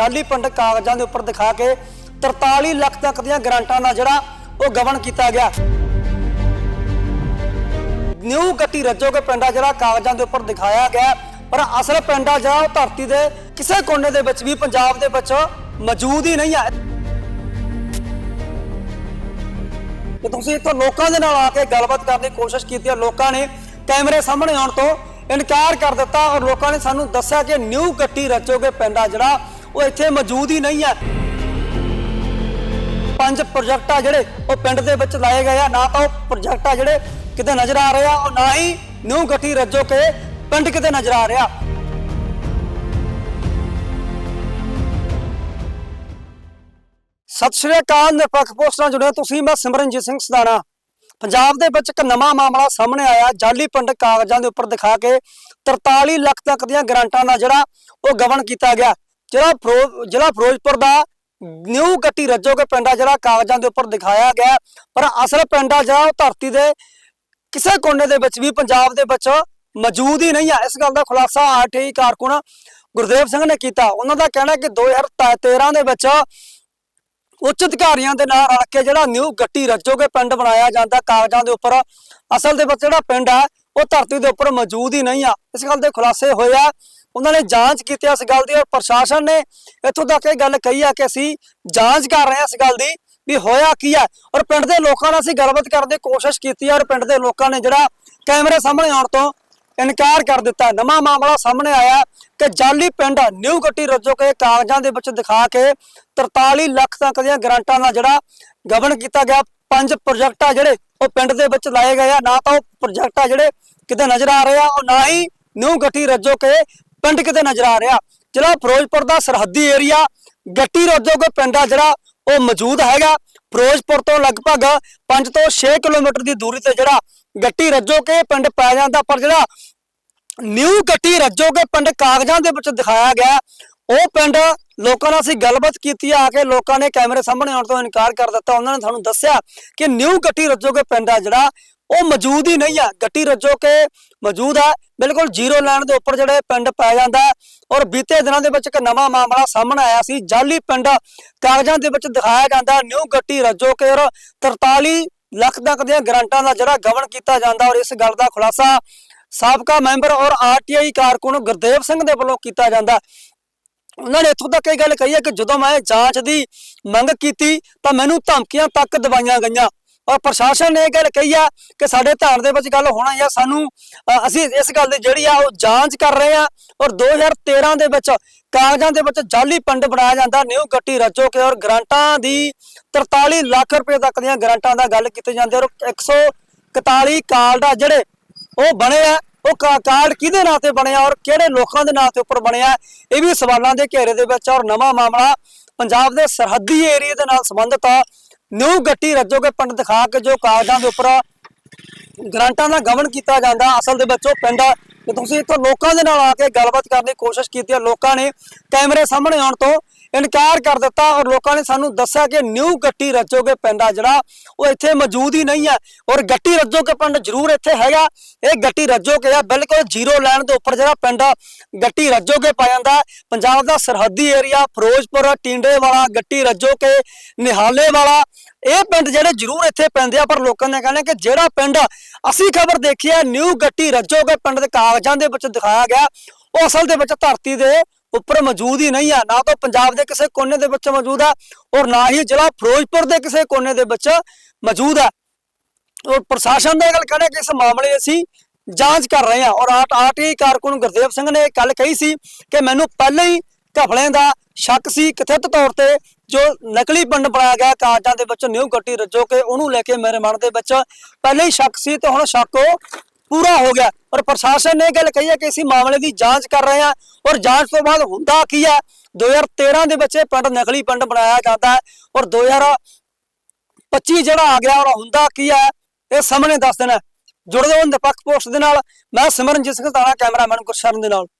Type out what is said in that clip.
ਜਾਲੀ ਪਿੰਡ ਕਾਗਜ਼ਾਂ ਦੇ ਉੱਪਰ ਦਿਖਾ ਕੇ 43 ਲੱਖ ਤੱਕ ਦੀਆਂ ਗ੍ਰਾਂਟਾਂ ਦਾ ਜਿਹੜਾ ਉਹ ਗਵਨ ਕੀਤਾ ਗਿਆ। ਨਿਊ ਗੱਟੀ ਰੱਜੋਗੇ ਪਿੰਡ ਆ ਜਿਹੜਾ ਕਾਗਜ਼ਾਂ ਦੇ ਉੱਪਰ ਦਿਖਾਇਆ ਗਿਆ, ਪਰ ਅਸਲ ਪਿੰਡ ਜਿਹੜਾ ਉਹ ਧਰਤੀ ਦੇ ਕਿਸੇ ਕੋਨੇ ਦੇ ਵਿੱਚ ਵੀ ਪੰਜਾਬ ਦੇ ਵਿੱਚ ਮੌਜੂਦ ਹੀ ਨਹੀਂ ਹੈ। ਤੇ ਤੁਸੀਂ ਇੱਥੋਂ ਲੋਕਾਂ ਦੇ ਨਾਲ ਆ ਕੇ ਗੱਲਬਾਤ ਕਰਨ ਦੀ ਕੋਸ਼ਿਸ਼ ਕੀਤੀ ਹੈ। ਲੋਕਾਂ ਨੇ ਕੈਮਰੇ ਸਾਹਮਣੇ ਆਉਣ ਤੋਂ ਇਨਕਾਰ ਕਰ ਦਿੱਤਾ ਔਰ ਲੋਕਾਂ ਨੇ ਸਾਨੂੰ ਦੱਸਿਆ ਕਿ ਨਿਊ ਗੱਟੀ ਰਚੋਗੇ ਪਿੰਡ ਆ ਜਿਹੜਾ ਉਹ ਇੱਥੇ ਮੌਜੂਦ ਹੀ ਨਹੀਂ ਹੈ। ਪੰਜ ਪ੍ਰੋਜੈਕਟ ਆ ਜਿਹੜੇ ਉਹ ਪਿੰਡ ਦੇ ਵਿੱਚ ਲਾਏ ਗਏ ਆ। ਨਾ ਤਾਂ ਉਹ ਪ੍ਰੋਜੈਕਟ ਆ ਜਿਹੜੇ ਕਿਤੇ ਨਜ਼ਰ ਆ ਰਹੇ ਆ ਔਰ ਨਾ ਹੀ ਨਿਊ ਗੱਟੀ ਰੱਜੋ ਕੇ ਪਿੰਡ ਕਿਤੇ ਨਜ਼ਰ ਆ ਰਿਹਾ। ਸਤਿ ਸ਼੍ਰੀ ਅਕਾਲ, ਨਿਰਪੱਖ ਪੋਸਟ ਨਾਲ ਜੁੜੇ ਹੋ ਤੁਸੀਂ। ਮੈਂ ਸਿਮਰਨਜੀਤ ਸਿੰਘ ਸਦਾਣਾ। ਪੰਜਾਬ ਦੇ ਵਿੱਚ ਇੱਕ ਨਵਾਂ ਮਾਮਲਾ ਸਾਹਮਣੇ ਆਇਆ। ਜਾਲੀ ਪਿੰਡ ਕਾਗਜ਼ਾਂ ਦੇ ਉੱਪਰ ਦਿਖਾ ਕੇ 43 ਲੱਖ ਤੱਕ ਦੀਆਂ ਗ੍ਰਾਂਟਾਂ ਦਾ ਜਿਹੜਾ ਉਹ ਗਵਨ ਕੀਤਾ ਗਿਆ। ਜਿਹੜਾ ਫਿਰੋ- ਜ਼ਿਲ੍ਹਾ ਫਿਰੋਜ਼ਪੁਰ ਦਾ ਨਿਊ ਗੱਟੀ ਰੱਜੋਗੇ ਪਿੰਡ ਆ, ਜਿਹੜਾ ਕਾਗਜ਼ਾਂ ਦੇ ਉੱਪਰ ਦਿਖਾਇਆ ਗਿਆ। ਪਰ ਅਸਲ ਪਿੰਡ ਜਿਹੜਾ ਉਹ ਧਰਤੀ ਦੇ ਕਿਸੇ ਕੋਨੇ ਦੇ ਵਿੱਚ ਵੀ, ਪੰਜਾਬ ਦੇ ਵਿੱਚ ਮੌਜੂਦ ਹੀ ਨਹੀਂ ਹੈ ਇਸ ਗੱਲ ਦਾ ਖੁਲਾਸਾ ਆਰਟੀਆਈ ਕਾਰਕੁਨ ਗੁਰਦੇਵ ਸਿੰਘ ਨੇ ਕੀਤਾ। ਉਹਨਾਂ ਦਾ ਕਹਿਣਾ ਹੈ ਕਿ 2013 ਦੇ ਵਿੱਚ ਉੱਚ ਅਧਿਕਾਰੀਆਂ ਦੇ ਨਾਲ ਰਲ ਕੇ ਜਿਹੜਾ ਨਿਊ ਗੱਟੀ ਰੱਜੋਗੇ ਪਿੰਡ ਬਣਾਇਆ ਜਾਂਦਾ, ਕਾਗਜ਼ਾਂ ਦੇ ਉੱਪਰ ਅਸਲ ਦੇ ਵਿੱਚ ਜਿਹੜਾ ਪਿੰਡ ਆ, ਉਹ ਧਰਤੀ ਦੇ ਉੱਪਰ ਮੌਜੂਦ ਹੀ ਨਹੀਂ ਆ। ਇਸ ਗੱਲ ਦੇ ਖੁਲਾਸੇ ਹੋਏ ਆ। ਉਹਨਾਂ ਨੇ ਜਾਂਚ ਕੀਤੀ ਇਸ ਗੱਲ ਦੀ ਔਰ ਪ੍ਰਸ਼ਾਸਨ ਨੇ ਇੱਥੋਂ ਤੱਕ ਇਹ ਗੱਲ ਕਹੀ ਆ ਕਿ ਅਸੀਂ ਜਾਂਚ ਕਰ ਰਹੇ ਹਾਂ ਇਸ ਗੱਲ ਦੀ ਵੀ ਹੋਇਆ ਕੀ ਹੈ। ਔਰ ਪਿੰਡ ਦੇ ਲੋਕਾਂ ਨਾਲ ਅਸੀਂ ਗੱਲਬਾਤ ਕਰਨ ਦੀ ਕੋਸ਼ਿਸ਼ ਕੀਤੀ ਔਰ ਪਿੰਡ ਦੇ ਲੋਕਾਂ ਨੇ ਜਿਹੜਾ ਕੈਮਰੇ ਸਾਹਮਣੇ ਆਉਣ ਤੋਂ ਇਨਕਾਰ ਕਰ ਦਿੱਤਾ। ਨਵਾਂ ਮਾਮਲਾ ਸਾਹਮਣੇ ਆਇਆ ਕਿ ਜਾਲੀ ਪਿੰਡ ਨਿਊ ਗੱਟੀ ਰੱਜੋ ਕੇ ਕਾਗਜ਼ਾਂ ਦੇ ਵਿੱਚ ਦਿਖਾ ਕੇ 43 ਲੱਖ ਤੱਕ ਦੀਆਂ ਗ੍ਰਾਂਟਾਂ ਦਾ ਜਿਹੜਾ ਗਵਨ ਕੀਤਾ ਗਿਆ। ਪੰਜ ਪ੍ਰੋਜੈਕਟ ਆ ਜਿਹੜੇ ਉਹ ਪਿੰਡ ਦੇ ਵਿੱਚ ਲਾਏ ਗਏ ਆ। ਨਾ ਤਾਂ ਉਹ ਪ੍ਰੋਜੈਕਟ ਆ ਜਿਹੜੇ ਕਿਤੇ ਨਜ਼ਰ ਆ ਰਹੇ ਆ ਔਰ ਨਾ ਹੀ ਨਿਊ ਗੱਟੀ ਰੱਜੋ ਕੇ ਪਿੰਡ ਕਿਤੇ ਨਜ਼ਰ ਆ ਰਿਹਾ। ਜਿਹੜਾ ਫਿਰੋਜ਼ਪੁਰ ਦਾ ਸਰਹੱਦੀ ਏਰੀਆ ਗੱਟੀ ਰੱਜੋ ਪਿੰਡ ਆ ਜਿਹੜਾ, ਉਹ ਮੌਜੂਦ ਹੈਗਾ। ਫਿਰੋਜ਼ਪੁਰ ਤੋਂ ਲਗਭਗ 5 ਤੋਂ 6 ਕਿਲੋਮੀਟਰ ਦੀ ਦੂਰੀ ਤੇ ਜਿਹੜਾ ਗੱਟੀ ਰੱਜੋ ਕੇ ਪਿੰਡ ਪੈ ਜਾਂਦਾ। ਪਰ ਜਿਹੜਾ ਨਿਊ ਗੱਟੀ ਰੱਜੋਗੇ ਪਿੰਡ ਕਾਗਜ਼ਾਂ ਦੇ ਵਿੱਚ ਦਿਖਾਇਆ ਗਿਆ, ਉਹ ਪਿੰਡ ਲੋਕਾਂ ਨਾਲ ਅਸੀਂ ਗੱਲਬਾਤ ਕੀਤੀ ਆ ਕੇ ਲੋਕਾਂ ਨੇ ਕੈਮਰੇ ਸਾਹਮਣੇ ਆਉਣ ਤੋਂ ਇਨਕਾਰ ਕਰ ਦਿੱਤਾ। ਉਹਨਾਂ ਨੇ ਸਾਨੂੰ ਦੱਸਿਆ ਕਿ ਨਿਊ ਗੱਟੀ ਰੱਜੋਗੇ ਪਿੰਡ ਆ ਜਿਹੜਾ ਉਹ ਮੌਜੂਦ ਹੀ ਨਹੀਂ ਆ। ਗੱਟੀ ਰੱਜੋ ਕੇ ਮੌਜੂਦ ਆ। ਬਿਲਕੁਲ ਜ਼ੀਰੋ ਲਾਈਨ ਦੇ ਉੱਪਰ ਜਿਹੜੇ ਪਿੰਡ ਪੈ ਜਾਂਦਾ ਹੈ ਔਰ ਬੀਤੇ ਦਿਨਾਂ ਦੇ ਵਿੱਚ ਇੱਕ ਨਵਾਂ ਮਾਮਲਾ ਸਾਹਮਣੇ ਆਇਆ ਸੀ। ਜਾਲੀ ਪਿੰਡ ਕਾਗਜ਼ਾਂ ਦੇ ਵਿੱਚ ਦਿਖਾਇਆ ਜਾਂਦਾ, ਨਿਊ ਗੱਟੀ ਰੱਜੋ ਕੇ ਔਰ 43 ਲੱਖ ਤੱਕ ਦੀਆਂ ਗ੍ਰਾਂਟਾਂ ਦਾ ਜਿਹੜਾ ਗਵਨ ਕੀਤਾ ਜਾਂਦਾ ਔਰ ਇਸ ਗੱਲ ਦਾ ਖੁਲਾਸਾ ਸਾਬਕਾ ਮੈਂਬਰ ਔਰ ਆਰਟੀਆਈ ਕਾਰਕੁਨ ਗੁਰਦੇਵ ਸਿੰਘ ਦੇ ਵੱਲੋਂ ਕੀਤਾ ਜਾਂਦਾ। ਉਹਨਾਂ ਨੇ ਇੱਥੋਂ ਤੱਕ ਇਹ ਗੱਲ ਕਹੀ ਹੈ ਕਿ ਜਦੋਂ ਮੈਂ ਜਾਂਚ ਦੀ ਮੰਗ ਕੀਤੀ ਤਾਂ ਮੈਨੂੰ ਧਮਕੀਆਂ ਤੱਕ ਦਵਾਈਆਂ ਗਈਆਂ। ਔਰ ਪ੍ਰਸ਼ਾਸਨ ਨੇ ਇਹ ਗੱਲ ਕਹੀ ਆ ਕਿ ਸਾਡੇ ਧਿਆਨ ਦੇ ਵਿੱਚ ਗੱਲ ਹੋਣਾ ਹੈ ਸਾਨੂੰ ਅਸੀਂ ਇਸ ਗੱਲ ਦੀ ਜਿਹੜੀ ਆ, ਉਹ ਜਾਂਚ ਕਰ ਰਹੇ ਆ ਔਰ 2013 ਦੇ ਵਿੱਚ ਕਾਗਜ਼ਾਂ ਦੇ ਵਿੱਚ ਜਾਲੀ ਪੰਡ ਬਣਾਇਆ ਜਾਂਦਾ, ਨਿਊ ਗੱਟੀ ਰਚੋ ਕੇ ਔਰ ਗ੍ਰਾਂਟਾਂ ਦੀ 43 ਲੱਖ ਰੁਪਏ ਤੱਕ ਦੀਆਂ ਗ੍ਰਾਂਟਾਂ ਦਾ ਗੱਲ ਕੀਤੀ ਜਾਂਦੀ ਹੈ ਔਰ 141 ਕਾਰਡ ਆ ਜਿਹੜੇ ਉਹ ਬਣੇ ਆ, ਉਹ ਕਾ- ਕਾਰਡ ਕਿਹਦੇ ਨਾਂ ਤੇ ਬਣਿਆ ਔਰ ਕਿਹੜੇ ਲੋਕਾਂ ਦੇ ਨਾਂ ਤੇ ਉੱਪਰ ਬਣਿਆ ਇਹ ਵੀ ਸਵਾਲਾਂ ਦੇ ਘੇਰੇ ਦੇ ਵਿੱਚ ਔਰ ਨਵਾਂ ਮਾਮਲਾ ਪੰਜਾਬ ਦੇ ਸਰਹੱਦੀ ਏਰੀਆ ਦੇ ਨਾਲ ਸੰਬੰਧਿਤ ਆ। ਨਿਊ ਗੱਟੀ ਰੱਜੋਗੇ ਪਿੰਡ ਦਿਖਾ ਕੇ ਜੋ ਕਾਗਜ਼ਾਂ ਦੇ ਉੱਪਰ ਗ੍ਰਾਂਟਾਂ ਦਾ ਗਵਨ ਕੀਤਾ ਜਾਂਦਾ। ਅਸਲ ਦੇ ਵਿੱਚ ਉਹ ਪਿੰਡ ਤੇ ਤੁਸੀਂ ਇੱਥੋਂ ਲੋਕਾਂ ਦੇ ਨਾਲ ਆ ਕੇ ਗੱਲਬਾਤ ਕਰਨ ਦੀ ਕੋਸ਼ਿਸ਼ ਕੀਤੀ ਹੈ ਲੋਕਾਂ ਨੇ ਕੈਮਰੇ ਸਾਹਮਣੇ ਆਉਣ ਤੋਂ ਇਨਕਾਰ ਕਰ ਦਿੱਤਾ ਔਰ ਲੋਕਾਂ ਨੇ ਸਾਨੂੰ ਦੱਸਿਆ ਕਿ ਨਿਊ ਗੱਟੀ ਰੱਜੋਗੇ ਪਿੰਡ ਆ ਜਿਹੜਾ, ਉਹ ਇੱਥੇ ਮੌਜੂਦ ਹੀ ਨਹੀਂ ਹੈ ਔਰ ਗੱਟੀ ਰੱਜੋਗੇ ਪਿੰਡ ਜ਼ਰੂਰ ਇੱਥੇ ਹੈਗਾ। ਇਹ ਗੱਟੀ ਰੱਜੋਗੇ ਆ। ਬਿਲਕੁਲ ਜ਼ੀਰੋ ਲਾਈਨ ਦੇ ਉੱਪਰ ਜਿਹੜਾ ਪਿੰਡ ਗੱਟੀ ਰੱਜੋਗੇ ਪਾ ਜਾਂਦਾ। ਪੰਜਾਬ ਦਾ ਸਰਹੱਦੀ ਏਰੀਆ ਫਿਰੋਜ਼ਪੁਰ, ਟਿੰਡੇ ਵਾਲਾ ਗੱਟੀ ਰੱਜੋਗੇ ਨਿਹਾਲੇ ਵਾਲਾ ਇਹ ਪਿੰਡ ਜਿਹੜੇ ਜ਼ਰੂਰ ਇੱਥੇ ਪੈਂਦੇ ਆ, ਪਰ ਲੋਕਾਂ ਨੇ ਕਹਿੰਦੇ ਕਿ ਜਿਹੜਾ ਪਿੰਡ ਅਸੀਂ ਖਬਰ ਦੇਖੀ ਹੈ ਨਿਊ ਗੱਟੀ ਰੱਜੋਗੇ ਪਿੰਡ ਦੇ ਕਾਗਜ਼ਾਂ ਦੇ ਵਿੱਚ ਦਿਖਾਇਆ ਗਿਆ, ਉਹ ਅਸਲ ਦੇ ਵਿੱਚ ਧਰਤੀ ਦੇ ਉੱਪਰ ਮੌਜੂਦ ਹੀ ਨਹੀਂ ਆ, ਨਾ ਤਾਂ ਪੰਜਾਬ ਦੇ ਕਿਸੇ ਕੋਨੇ ਦੇ ਵਿੱਚ ਮੌਜੂਦ ਆ, ਔਰ ਨਾ ਹੀ ਜ਼ਿਲ੍ਹਾ ਫਿਰੋਜ਼ਪੁਰ ਦੇ ਕਿਸੇ ਕੋਨੇ ਦੇ ਵਿੱਚ ਮੌਜੂਦ ਆ। ਔਰ ਪ੍ਰਸ਼ਾਸਨ ਦਾ ਇਹ ਗੱਲ ਕਹਿੰਦੇ ਕਿ ਇਸ ਮਾਮਲੇ ਦੀ ਅਸੀਂ ਜਾਂਚ ਕਰ ਰਹੇ ਹਾਂ ਔਰ ਆਟ ਆਰਟੀ ਕਾਰਕੁਨ ਗੁਰਦੇਵ ਸਿੰਘ ਨੇ ਇਹ ਗੱਲ ਕਹੀ ਸੀ ਕਿ ਮੈਨੂੰ ਪਹਿਲਾਂ ਹੀ ਘਪਲੇ ਦਾ ਸ਼ੱਕ ਸੀ, ਕਥਿਤ ਤੌਰ ਤੇ ਜੋ ਨਕਲੀ ਪਿੰਡ ਬਣਾਇਆ ਗਿਆ ਕਾਗਜ਼ਾਂ ਦੇ ਵਿੱਚ ਨਿਊ ਗੱਟੀ ਰੱਜੋ ਕੇ ਉਹਨੂੰ ਲੈ ਕੇ ਮੇਰੇ ਮਨ ਦੇ ਵਿੱਚ ਪਹਿਲੇ ਹੀ ਸ਼ੱਕ ਸੀ ਤੇ ਹੁਣ ਸ਼ੱਕ ਉਹ ਪੂਰਾ ਹੋ ਗਿਆ। ਔਰ ਪ੍ਰਸ਼ਾਸਨ ਨੇ ਇਹ ਗੱਲ ਕਹੀ ਹੈ ਕਿ ਅਸੀਂ ਮਾਮਲੇ ਦੀ ਜਾਂਚ ਕਰ ਰਹੇ ਹਾਂ ਔਰ ਜਾਂਚ ਤੋਂ ਬਾਅਦ ਹੁੰਦਾ ਕੀ ਹੈ? 2013 ਦੇ ਵਿੱਚ ਇਹ ਪਿੰਡ ਨਕਲੀ ਪਿੰਡ ਬਣਾਇਆ ਜਾਂਦਾ ਹੈ ਔਰ 2025 ਜਿਹੜਾ ਆ ਗਿਆ ਔਰ ਹੁੰਦਾ ਕੀ ਹੈ, ਇਹ ਸਾਹਮਣੇ ਦੱਸ ਦੇਣਾ ਜੁੜਦੇ ਹੋ ਨਿਰਪੱਖ ਪੋਸਟ ਦੇ ਨਾਲ ਮੈਂ ਸਿਮਰਨਜੀਤ ਸਿੰਘ ਤਾਣਾ ਕੈਮਰਾਮੈਨ ਗੁਰਸ਼ਰਨ ਦੇ ਨਾਲ।